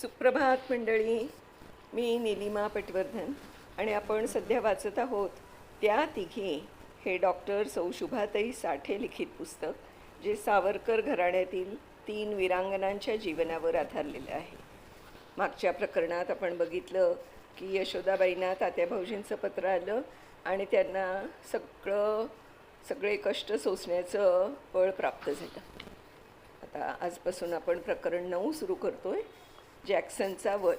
सुप्रभात मंडळी. मी निलिमा पटवर्धन आणि आपण सध्या वाचत आहोत त्या तिघी हे डॉक्टर सौशुभाताई साठे लिखित पुस्तक जे सावरकर घराण्यातील तीन वीरांगनांच्या जीवनावर आधारलेलं आहे. मागच्या प्रकरणात आपण बघितलं की यशोदाबाईंना तात्या भाऊजींचं पत्र आलं आणि त्यांना सगळं सगळे कष्ट सोसण्याचं बळ प्राप्त झालं. आता आजपासून आपण प्रकरण नऊ सुरू करतो आहे जॅक्सनचा वध.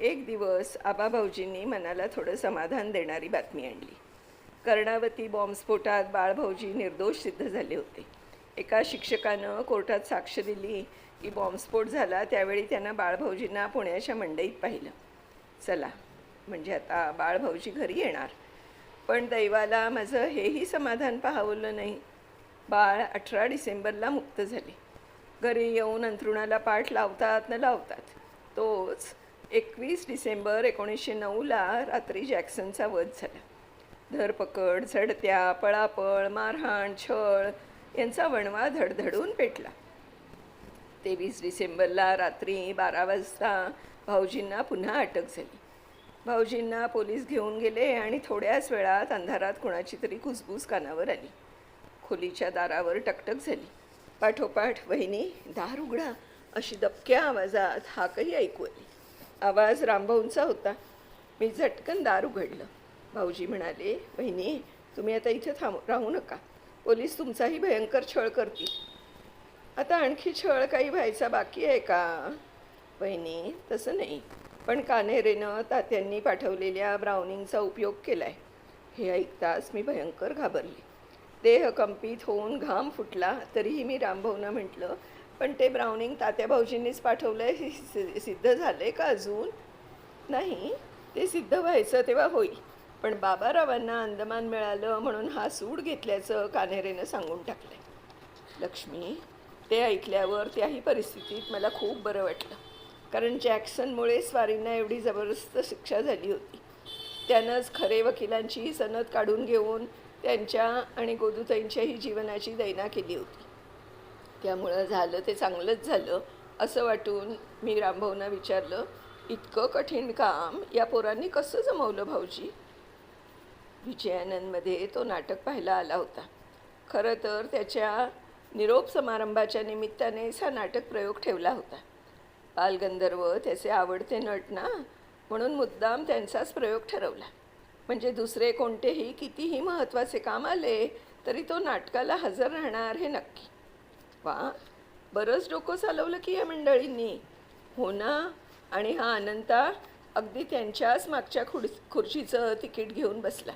एक दिवस आबाभाऊजींनी मनाला थोडं समाधान देणारी बातमी आणली. कर्णावती बॉम्बस्फोटात बाळभाऊजी निर्दोष सिद्ध झाले होते. एका शिक्षकानं कोर्टात साक्ष दिली की बॉम्बस्फोट झाला त्यावेळी त्यांना बाळभाऊजींना पुण्याच्या मंडईत पाहिलं. चला म्हणजे आता बाळभाऊजी घरी येणार. पण दैवाला माझं हेही समाधान पाहावलं नाही. बाळ अठरा डिसेंबरला मुक्त झाले. घरी येऊन अंथरुणाला पाठ लावतात न लावतात. तोच एकवीस डिसेंबर एकोणीसशे नऊला रात्री जॅक्सनचा वध झाला. धरपकड झडत्या पळापळ मारहाण छळ यांचा वणवा धडधडून पेटला. तेवीस डिसेंबरला रात्री बारा वाजता भाऊजींना पुन्हा अटक झाली. भाऊजींना पोलीस घेऊन गेले आणि थोड्याच वेळात अंधारात कुणाची तरी कुसबूस कानावर आली. खोलीच्या दारावर टकटक झाली. पाठोपाठ वहिनी दार उघडा अशी दबक्या आवाजात हाकही ऐकू आली. आवाज रामभाऊंचा होता. मी झटकन दार उघडलं. भाऊजी म्हणाले वहिनी तुम्ही आता इथे थांब राहू नका. पोलीस तुमचाही भयंकर छळ करतील. आता आणखी छळ काही व्हायचा बाकी आहे का? वहिनी तसं नाही. पण कान्हेरेनं तात्यांनी पाठवलेल्या ब्राउनिंगचा उपयोग केला आहे हे ऐकताच मी भयंकर घाबरले. देह कंपित होऊन घाम फुटला तरीही मी रामभाऊंना म्हटलं पण ते ब्राउनिंग तात्या भाऊजींनीच पाठवलं आहे हे सिद्ध झालं आहे का अजून? नाही ते सिद्ध व्हायचं तेव्हा होईल पण बाबारावांना अंदमान मिळालं म्हणून हा सूड घेतल्याचं कान्हेरेनं सांगून टाकलं लक्ष्मी ते ऐकल्यावर त्याही परिस्थितीत मला खूप बरं वाटलं कारण जॅक्सनमुळे स्वारींना एवढी जबरदस्त शिक्षा झाली होती. त्यानंच खरे वकिलांची सनद काढून घेऊन त्यांच्या आणि गोदूताईंच्याही जीवनाची दैना केली होती. त्यामुळं झालं ते चांगलंच झालं असं वाटून मी रामभाऊंना विचारलं इतकं कठीण काम या पोरांनी कसं जमवलं भाऊजी? विजयानंदमध्ये तो नाटक पाहायला आला होता. खरं तर त्याच्या निरोप समारंभाच्या निमित्तानेच हा नाटक प्रयोग ठेवला होता. बालगंधर्व त्याचे आवडते नट ना म्हणून मुद्दाम त्यांचाच प्रयोग ठरवला. म्हणजे दुसरे कोणतेही कितीही महत्त्वाचे काम आले तरी तो नाटकाला हजर राहणार हे नक्की. वा बरंच डोकं चालवलं की या मंडळींनी. हो ना? आणि हा अनंता अगदी त्यांच्याच मागच्या खुड खुर्चीचं तिकीट घेऊन बसला.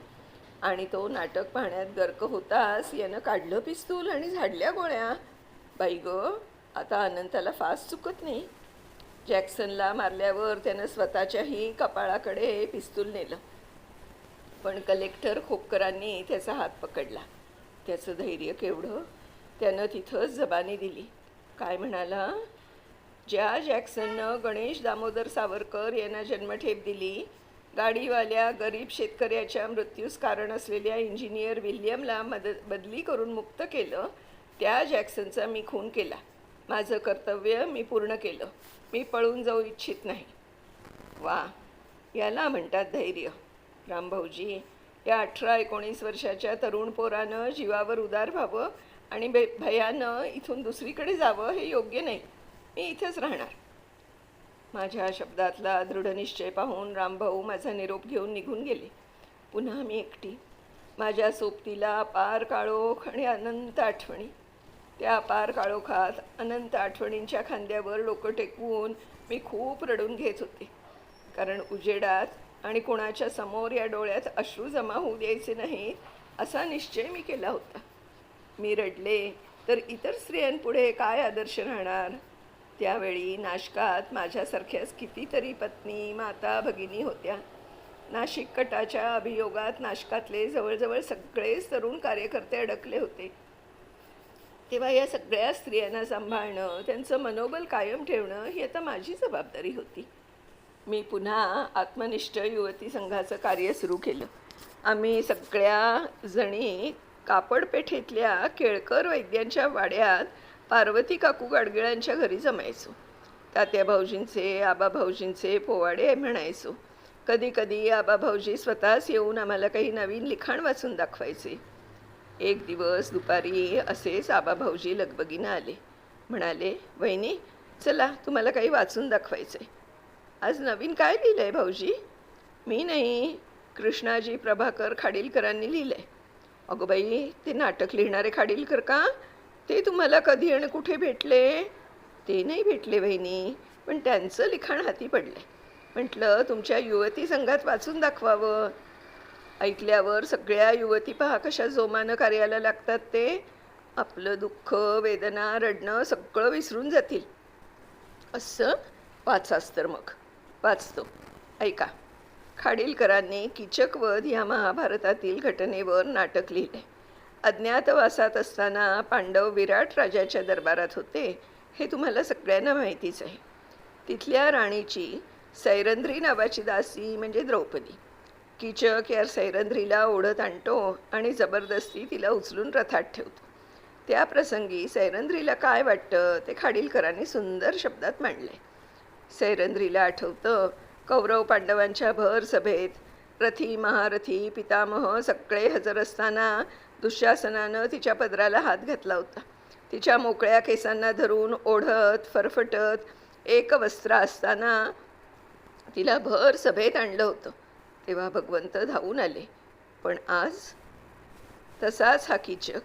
आणि तो नाटक पाहण्यात गर्क होताच यानं काढलं पिस्तूल आणि झाडल्या गोळ्या. बाई ग आता अनंताला फास चुकत नाही. जॅक्सनला मारल्यावर त्यानं स्वतःच्याही कपाळाकडे पिस्तूल नेलं. पण कलेक्टर खोपकरांनी त्याचा हात पकडला. त्याचं धैर्य केवढं? त्यानं तिथंच जबानी दिली. काय म्हणाला? ज्या जॅक्सननं गणेश दामोदर सावरकर यांना जन्मठेप दिली गाडीवाल्या गरीब शेतकऱ्याच्या मृत्यूस कारण असलेल्या इंजिनियर विल्यमला मद बदली करून मुक्त केलं त्या जॅक्सनचा मी खून केला. माझं कर्तव्य मी पूर्ण केलं. मी पळून जाऊ इच्छित नाही. वा याला म्हणतात धैर्य. रामभाऊजी या अठरा एकोणीस वर्षाच्या तरुण पोरानं जीवावर उदार व्हावं आणि भे भयानं इथून दुसरीकडे जावं हे योग्य नाही. मी इथेच राहणार. माझ्या शब्दातला दृढनिश्चय पाहून रामभाऊ माझा निरोप घेऊन निघून गेले. पुन्हा मी एकटी. माझ्या सोबतीला अपार काळोख आणि अनंत आठवणी. त्या अपार काळोखात अनंत आठवणींच्या खांद्यावर डोकं टेकवून मी खूप रडून घेत होते. कारण उजेडात आणि कोणाच्या समोर या डोळ्यात अश्रू जमा होऊ द्यायचे नाही असा निश्चय मी केला होता. मी रडले तर इतर स्त्रियांपुढे काय आदर्श राहणार? त्यावेळी नाशकात माझ्यासारख्याच कितीतरी पत्नी माता भगिनी होत्या. नाशिक कटाच्या अभियोगात नाशकातले जवळजवळ सगळेच तरुण कार्यकर्ते अडकले होते. तेव्हा या सगळ्या स्त्रियांना सांभाळणं त्यांचं मनोबल कायम ठेवणं ही आता माझी जबाबदारी होती. मी पुन्हा आत्मनिष्ठ युवती संघाचं कार्य सुरू केलं. आम्ही सगळ्या जणी कापडपेठेतल्या केळकर वैद्यांच्या वाड्यात पार्वती काकू गाडगिळांच्या घरी जमायचो. तात्या भाऊजींचे आबा भाऊजींचे पोवाडे म्हणायचो. कधी कधी आबा भाऊजी स्वतःच येऊन आम्हाला काही नवीन लिखाण वाचून दाखवायचे. एक दिवस दुपारी असेच आबा भाऊजी लगबगीनं आले. म्हणाले वहिनी चला तुम्हाला काही वाचून दाखवायचं आहे आज नवीन काय लिहिलं आहे भाऊजी? मी नाही. कृष्णाजी प्रभाकर खाडीलकरांनी लिहिलं आहे अगं बाई ते नाटक लिहिणारे खाडीलकर का? ते तुम्हाला कधी आणि कुठे भेटले? ते नाही भेटले बहिणी पण त्यांचं लिखाण हाती पडले म्हटलं तुमच्या युवती संघात वाचून दाखवावं. ऐकल्यावर सगळ्या युवती पहा कशा जोमानं कार्याला लागतात ते. आपलं दुःख वेदना रडणं सगळं विसरून जातील. असं वाचाच तर मग. वाचतो. ऐका. खाडीलकरांनी किचकवध या महाभारतातील घटनेवर नाटक लिहिले. अज्ञातवासात असताना पांडव विराट राजाच्या दरबारात होते हे तुम्हाला सगळ्यांना माहितीच आहे. तिथल्या राणीची सैरंद्री नावाची दासी म्हणजे द्रौपदी. किचक या सैरंद्रीला ओढत आणतो आणि जबरदस्ती तिला उचलून रथात ठेवतो. त्या प्रसंगी सैरंद्रीला काय वाटतं ते खाडीलकरांनी सुंदर शब्दात मांडले सैरंद्रीला आठवतं कौरव पांडवांच्या भर सभेत. रथी महारथी पितामह सगळे हजर असताना दुःशासनानं तिच्या पदराला हात घातला होता. तिच्या मोकळ्या केसांना धरून ओढत फरफटत एक वस्त्र असताना तिला भर सभेत आणलं होतं. तेव्हा भगवंत धावून आले. पण आज तसाच हा किचक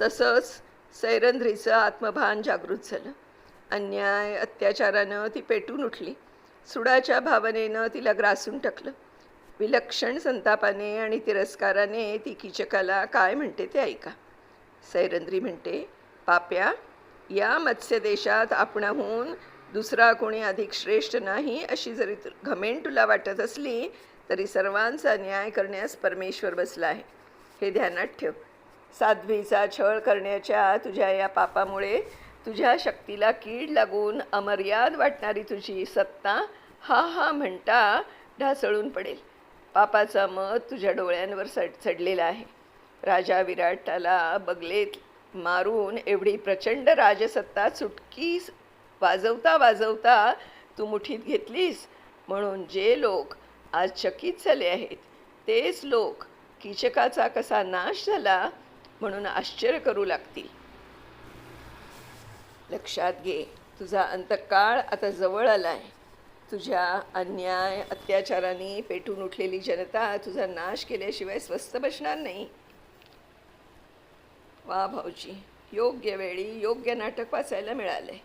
तसंच सैरंध्रीचं आत्मभान जागृत झालं. अन्याय अत्याचारानं ती पेटून उठली. सुडाच्या भावनेनं तिला ग्रासून टाकलं. विलक्षण संतापाने आणि तिरस्काराने ती किचकाला काय म्हणते ते ऐका. सैरंद्री म्हणते पाप्या या मत्स्यदेशात आपणाहून दुसरा कोणी अधिक श्रेष्ठ नाही अशी जरी तु- तुला वाटत असली तरी सर्वांचा न्याय करण्यास परमेश्वर बसला आहे. हे ध्यानात ठेव. साध्वीचा छळ करण्याच्या तुझ्या या पापामुळे तुझ्या शक्तीला कीड लागून अमर्याद वाटणारी तुझी सत्ता हा हा म्हणता ढासळून पडेल. पापाचा मत तुझ्या डोळ्यांवर सड चढलेला आहे. राजा विराटाला बगलेत मारून एवढी प्रचंड राजसत्ता सुटकी वाजवता वाजवता तू मुठीत घेतलीस. म्हणून जे लोक आज चकित झाले आहेत तेच लोक कीचकाचा कसा नाश झाला म्हणून आश्चर्य करू लागतील. लक्षात घे. तुझा अंतकाळ आता जवळ आला आहे तुझ्या अन्याय अत्याचाराने पेटून उठलेली जनता तुझा नाश केल्याशिवाय स्वस्त बसणार नाही. वा भाऊजी योग्य वेळी योग्य नाटक वाचायला मिळाले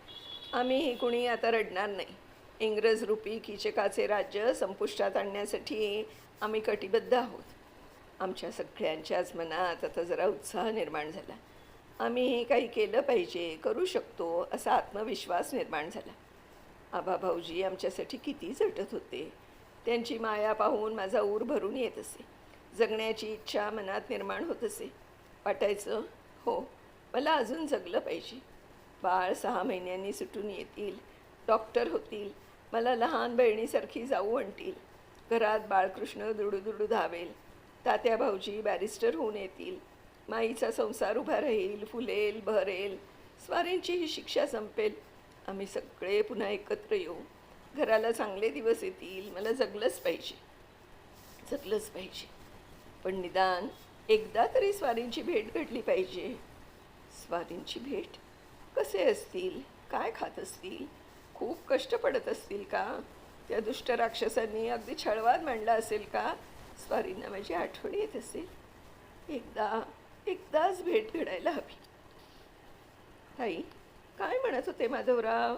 आम्हीही कुणी आता रडणार नाही. इंग्रज रूपी कीचकाचे राज्य संपुष्टात आणण्यासाठी आम्ही कटिबद्ध आहोत. आमच्या सगळ्यांच्याच मनात आता जरा उत्साह निर्माण झाला. आम्हीही काही केलं पाहिजे करू शकतो असा आत्मविश्वास निर्माण झाला. आबा भाऊजी आमच्यासाठी किती झटत होते. त्यांची माया पाहून माझा ऊर भरून येत असे. जगण्याची इच्छा मनात निर्माण होत असे. वाटायचं हो मला अजून जगलं पाहिजे. बाळ सहा महिन्यांनी सुटून येतील डॉक्टर होतील मला लहान बहिणीसारखी जाऊ आणतील. घरात बाळकृष्ण दुडूदुडू धावेल. तात्या भाऊजी बॅरिस्टर होऊन येतील. माईचा संसार उभा राहील फुलेल बहरेल स्वारींची ही शिक्षा संपेल. आम्ही सगळे पुन्हा एकत्र येऊ. घराला चांगले दिवस येतील. मला जगलंच पाहिजे. जगलंच पाहिजे. पण निदान एकदा तरी स्वारींची भेट घडली पाहिजे. स्वारींची भेट कसे असतील? काय खात असतील? खूप कष्ट पडत असतील का? त्या दुष्ट राक्षसांनी अगदी छळवाद मांडला असेल का? स्वारींना माझी आठवण येत असेल. एकदा एकदाच भेट घडायला हवी. ताई काय म्हणत होते माधवराव?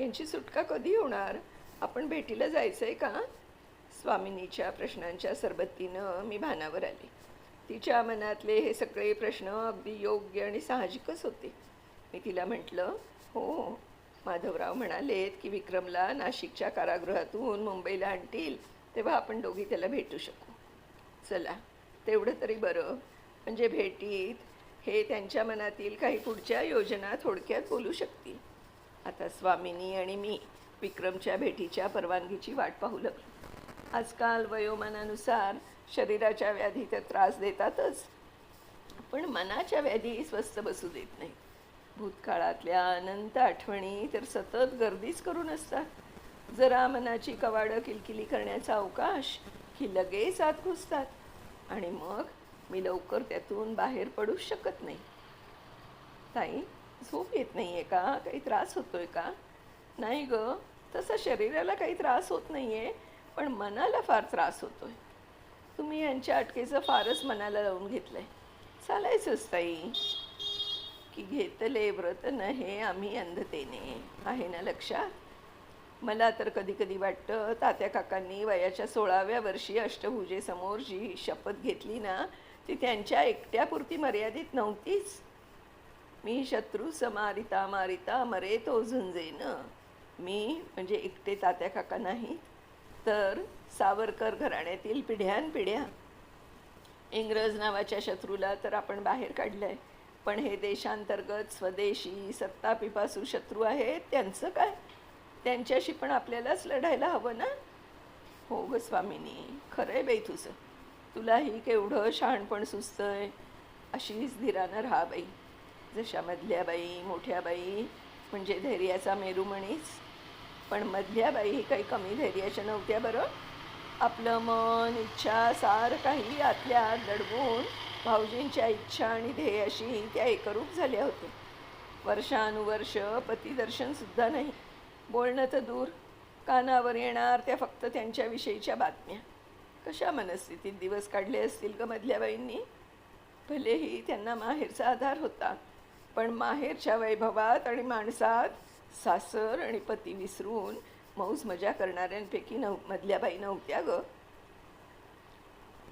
यांची सुटका कधी होणार? आपण भेटीला जायचं आहे का? स्वामिनीच्या प्रश्नांच्या सरबत्तीनं मी भानावर आले. तिच्या मनातले हे सगळे प्रश्न अगदी योग्य आणि साहजिकच होते. मी तिला म्हटलं हो माधवराव म्हणालेत की विक्रमला नाशिकच्या कारागृहातून मुंबईला आणतील तेव्हा आपण दोघी त्याला भेटू शकू. चला तेवढं तरी बरं. म्हणजे भेटीत हे त्यांच्या मनातील काही पुढच्या योजना थोडक्यात बोलू शकतील. आता स्वामिनी आणि मी विक्रमच्या भेटीच्या परवानगीची वाट पाहू लागलो. आजकाल वयोमानानुसार शरीराच्या व्याधी तर त्रास देतातच पण मनाच्या व्याधी स्वस्त बसू देत नाही भूतकाळातल्या अनंत आठवणी तर सतत गर्दीच करून असतात. जरा मनाची कवाडं किलकिली करण्याचा अवकाश की लगेच आत घुसतात. आणि मग मी लवकर त्यातून बाहेर पडू शकत नाही. ताई झोप येत नाही आहे का? काही त्रास होतोय का? नाही ग तसा शरीराला काही त्रास होत नाही आहे पण मनाला फार त्रास होतोय. तुम्ही यांच्या अटकेचं फारच मनाला लावून घेतलंय. चालायचंच ताई. की घेतले व्रत हे आम्ही अंधतेने. आहे ना लक्षात? मला तर कधी कधी वाटतं तात्या काकांनी वयाच्या सोळाव्या वर्षी अष्टभुजेसमोर जी शपथ घेतली ना ती त्यांच्या एकट्यापुरती मर्यादित नव्हतीच. मी शत्रू समारिता मारिता मरे तो झुंजेन. मी म्हणजे एकटे तात्या काका नाही तर सावरकर घराण्यातील पिढ्यानपिढ्या इंग्रज नावाच्या शत्रूला तर आपण बाहेर काढलं आहे पण हे देशांतर्गत स्वदेशी सत्तापिपासू शत्रू आहेत त्यांचं काय? त्यांच्याशी पण आपल्यालाच लढायला हवं ना? हो ग स्वामिनी खरं आहे बाई तुझं. तुलाही केवढं शहाणपण सुचतंय? अशीच धीरानं राहा बाई. जशा मधल्या बाई मोठ्या बाई म्हणजे धैर्याचा मेरुमणीच पण मधल्या बाई ही काही कमी धैर्याच्या नव्हत्या बरं? आपलं मन इच्छा सार काही आतल्या आत दडवून भाऊजींच्या इच्छा आणि ध्येयाशी त्या एकरूप झाल्या होत्या. वर्षानुवर्ष पतिदर्शनसुद्धा नाही. बोलणं तर दूर. कानावर येणार त्या फक्त त्यांच्याविषयीच्या बातम्या. कशा मनस्थितीत दिवस काढले असतील ग मधल्या बाईंनी? भलेही त्यांना माहेरचा आधार होता पण माहेरच्या वैभवात आणि माणसात सासर आणि पती विसरून मौज मजा करणाऱ्यांपैकी नव मधल्या बाई नव्हत्या ग.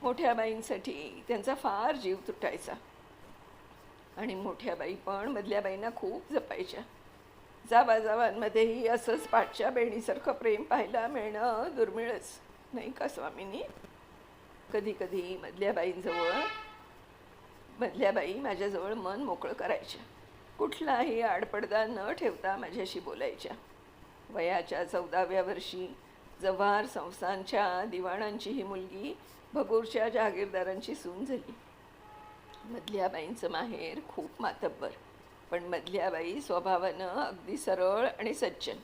मोठ्या बाईंसाठी त्यांचा फार जीव तुटायचा आणि मोठ्या बाई पण मधल्या बाईंना खूप जपायच्या. जावाजावांमध्येही असंच पाठच्या बहिणीसारखं प्रेम पाहायला मिळणं दुर्मिळच. नाही का स्वामीनी? कधी कधी मधल्या बाईंजवळ मधल्या बाई माझ्याजवळ मन मोकळं करायच्या. कुठलाही आडपडदा न ठेवता माझ्याशी बोलायच्या. वयाच्या चौदाव्या वर्षी जव्हार संस्थांच्या दिवाणांची ही मुलगी भगूरच्या जहागीरदारांची सून झाली. मधल्या बाईंचं माहेर खूप मातब्बर पण मधल्या बाई स्वभावानं अगदी सरळ आणि सज्जन.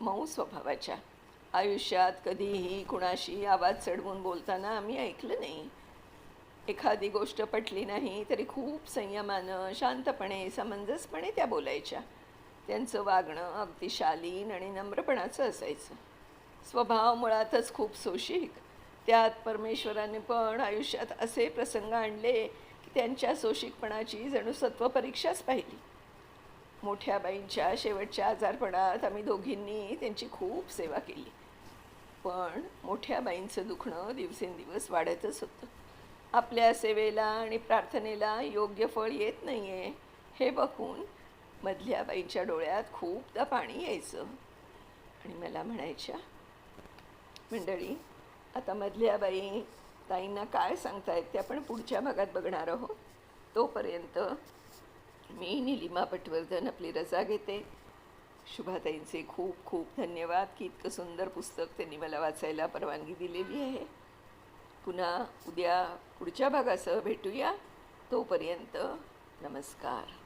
मऊ स्वभावाच्या. आयुष्यात कधीही कुणाशी आवाज चढवून बोलताना आम्ही ऐकलं नाही. एखादी गोष्ट पटली नाही तरी खूप संयमानं शांतपणे समंजसपणे त्या बोलायच्या. त्यांचं वागणं अगदी शालीन आणि नम्रपणाचं असायचं. स्वभाव मुळातच खूप सोशिक. त्यात परमेश्वराने पण आयुष्यात असे प्रसंग आणले की त्यांच्या सोशिकपणाची जणू सत्वपरीक्षाच पाहिली. मोठ्या बाईंच्या शेवटच्या आजारपणात आम्ही दोघींनी त्यांची खूप सेवा केली. पण मोठ्या बाईंचं दुखणं दिवसेंदिवस वाढतच होतं. आपल्या सेवेला आणि प्रार्थनेला योग्य फळ येत नाही आहे हे बघून मधल्या बाईंच्या डोळ्यात खूपदा पाणी यायचं. आणि मला म्हणायच्या मंडळी आता मधल्या बाई ताईंना काय सांगतायत ते आपण पुढच्या भागात बघणार आहोत. तोपर्यंत मी निलिमा पटवर्धन आपली रजा घेते. शुभाताईंचे खूप खूप धन्यवाद. की इतकं सुंदर पुस्तक त्यांनी मला वाचायला परवानगी दिलेली आहे. पुन्हा उद्या पुढच्या भागासह भेटूया. तोपर्यंत नमस्कार.